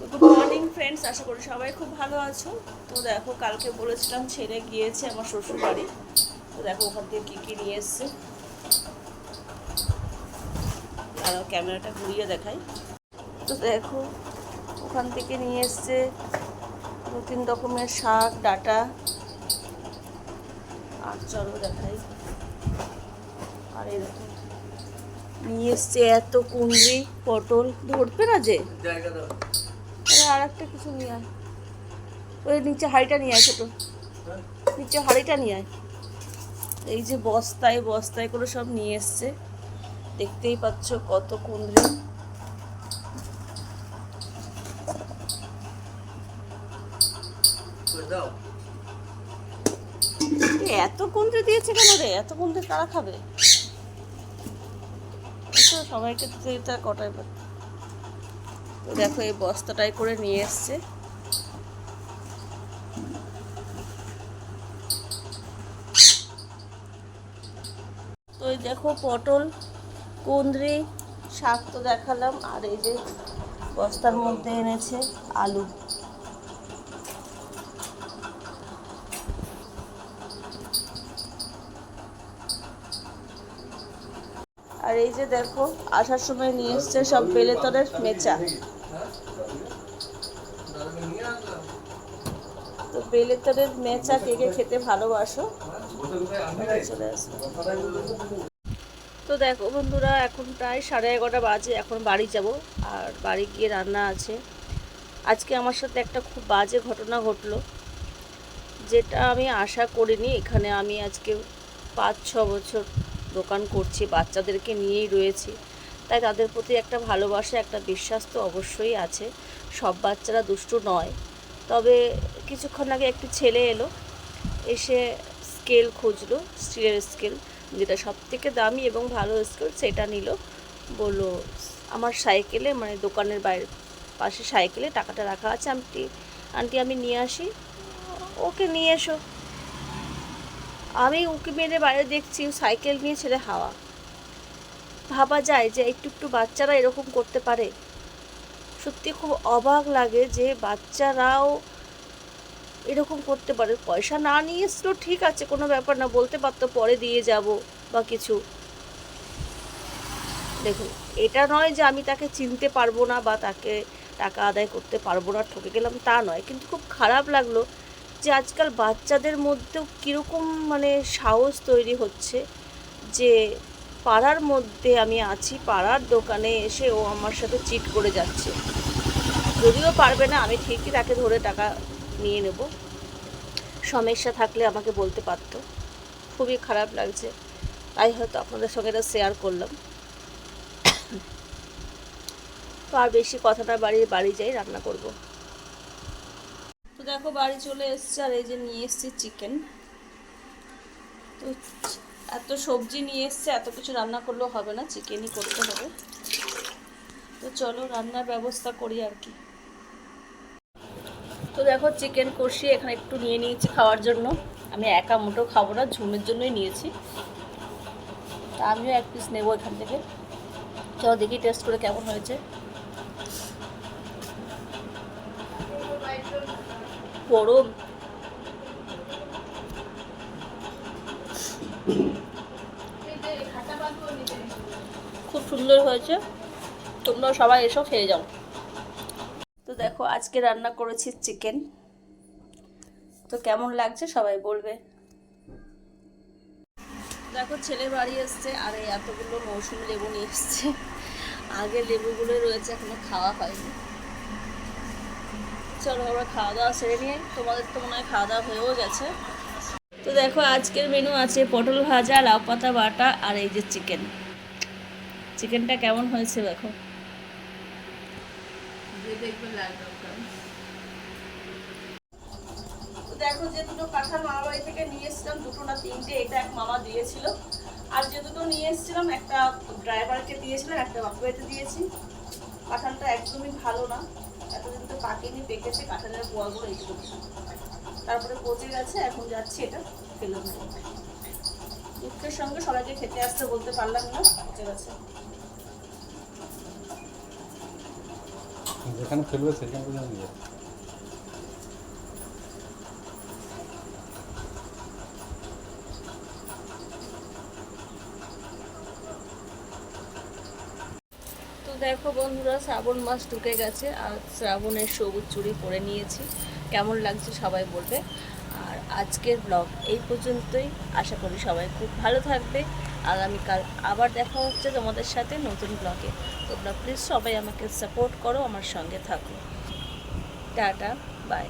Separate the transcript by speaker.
Speaker 1: Good morning friends আশা করি সবাই খুব ভালো আছো। তো দেখো, কালকে বলেছিলাম ছেড়ে গিয়েছে আমার শ্বশুর বাড়ি তো দেখো, ওখান থেকে কী কী নিয়ে এসছে। আর ক্যামেরাটা ঘুরিয়ে দেখাই। তো দেখো, ওখান থেকে নিয়ে এসছে দু তিন রকমের শাক, ডাটা। আর চলো দেখাই। আর এই দেখো, নিয়ে এসছে এত কুঁদরি পটল। ধরবে না যে? আরে একটা কিছু নিয়ে আয়। ওই নিচে হাঁড়িটা নিয়ে আয় ছোটো। নিচে হাঁড়িটা নিয়ে আয়। এই যে বস্তায় বস্তায় করে সব নিয়ে এসছে। দেখতেই পাচ্ছ কত কুঁদরি। এত কুঁদরি দিয়েছে কেন রে? এত কুঁদরি কারা খাবে? তো সবাইকে দিতে পারে তো দেখো এই বস্তাটাই করে নিয়ে এসছে। তো এই দেখো পটল, কুঁদরি, শাক তো দেখালাম, আর এই যে বস্তার মধ্যে এনেছে আলু। আর এই যে দেখো, আসার সময় নিয়ে এসছে সব বেলেতরের মেচা। তো বেলেতরের মেচা কে কে খেতে ভালোবাসো? চলে আসবে তো দেখো বন্ধুরা, এখন প্রায় সাড়ে এগারোটা বাজে, এখন বাড়ি যাব। আর বাড়ি গিয়ে রান্না আছে। আজকে আমার সাথে একটা খুব বাজে ঘটনা ঘটলো, যেটা আমি আশা করিনি। এখানে আমি আজকে পাঁচ ছ বছর দোকান করছি, বাচ্চাদেরকে নিয়েই রয়েছি। তাই তাদের প্রতি একটা ভালোবাসা, একটা বিশ্বাস তো অবশ্যই আছে। সব বাচ্চারা দুষ্টু নয়। তবে কিছুক্ষণ আগে একটি ছেলে এলো, এসে স্কেল খুঁজলো, স্টিলের স্কেল, যেটা সব থেকে দামি এবং ভালো স্কেল সেটা নিল। বলল, আমার সাইকেলে মানে দোকানের বাইরে, পাশে সাইকেলে টাকাটা রাখা আছে, আন্টি আন্টি আমি নিয়ে আসি। ওকে নিয়ে এসো। আমি উকি মেরে বাইরে দেখছি, সাইকেল নিয়ে ছেড়ে হাওয়া। ভাবা যায় যে একটু একটু বাচ্চারা এরকম করতে পারে। সত্যি খুব অবাক লাগে যে বাচ্চারাও এরকম করতে পারে। পয়সা না নিয়ে এসলেও ঠিক আছে, কোনো ব্যাপার না, বলতে পারতো পরে দিয়ে যাব বা কিছু। দেখুন, এটা নয় যে আমি তাকে চিনতে পারব না বা তাকে টাকা আদায় করতে পারব না, ঠকে গেলাম তা নয়। কিন্তু খুব খারাপ লাগল যে আজকাল বাচ্চাদের মধ্যেও কীরকম মানে সাহস তৈরি হচ্ছে যে পাড়ার মধ্যে আমি আছি, পাড়ার দোকানে এসে ও আমার সাথে চিট করে যাচ্ছে। যদিও পারবে না, আমি ঠিকই তাকে ধরে টাকা নিয়ে নেব। সমস্যা থাকলে আমাকে বলতে পারতো। খুবই খারাপ লাগছে। তাই হয়তো আপনাদের সঙ্গে এটা শেয়ার করলাম। তো আর বেশি কথা না বাড়ি বাড়ি যাই রান্না করব। তো দেখো, বাড়ি চলে এসছে আর এই যে নিয়ে এসছি চিকেন তো এত সবজি নিয়ে এসছে, এত কিছু রান্না করলেও হবে না চিকেনই করতে হবে। তো চলো রান্নার ব্যবস্থা করি আর কি। তো দেখো চিকেন কষিয়ে এখানে একটু নিয়ে নিয়েছি খাওয়ার জন্য। আমি একা মুটো খাব না, ঝুমের জন্যই নিয়েছি। তা আমিও এক পিস নেব এখান থেকে। চলো দেখি টেস্ট করে কেমন হয়েছে। বড় খুব সুন্দর হয়েছে। তোমরা সবাই এসো, খেয়ে যাও। তো দেখো, আজকে রান্না করেছি চিকেন তো কেমন লাগছে সবাই বলবে। দেখো, ছেলে বাড়ি এসছে, আর এই এতগুলো মৌসুমি লেবু নিয়ে এসছে। আগে লেবুগুলো রয়েছে, এখনও খাওয়া হয়নি। চলো, আমরা খাওয়া দাওয়া সেরে নিয়ে, তোমাদের তো মনে হয় খাওয়া দাওয়া হয়েও গেছে। তো দেখো আজকের মেনু আছে পটল ভাজা লাউ পাতা বাটা আর এই যে চিকেন চিকেনটা কেমন হয়েছে দেখো? দেখো যে দুটো কাঁঠাল মামা বাড়ি থেকে নিয়ে এসেছিলাম দুটো না তিনটে এটা এক মামা দিয়েছিল। আর যে দুটো নিয়ে এসেছিলাম একটা ড্রাইভারকে দিয়েছিলাম একটা বাপু বাড়িতে দিয়েছি। কাঁঠালটা একদমই ভালো না। এতদিন তো পাকেনি পেকেছে কাঁঠালের পোয়াগুলো এইটুকু তারপরে পচে গেছে, এখন যাচ্ছে এটা ফেলে দুঃখের সঙ্গে সবাইকে খেতে আসতে বলতে পারলাম না পচে গেছে
Speaker 2: যেখানে ফেলবে সেখানে
Speaker 1: তো দেখো বন্ধুরা, শ্রাবণ মাস ঢুকে গেছে আর শ্রাবণের সবুজ চুড়ি পরে নিয়েছি। কেমন লাগছে সবাই বলবে। আর আজকের ব্লগ এই পর্যন্তই। আশা করি সবাই খুব ভালো থাকবে। আগামীকাল আবার দেখা হচ্ছে তোমাদের সাথে নতুন ব্লগে তোমরা প্লিজ সবাই আমাকে সাপোর্ট করো, আমার সঙ্গে থাকো। Tata bye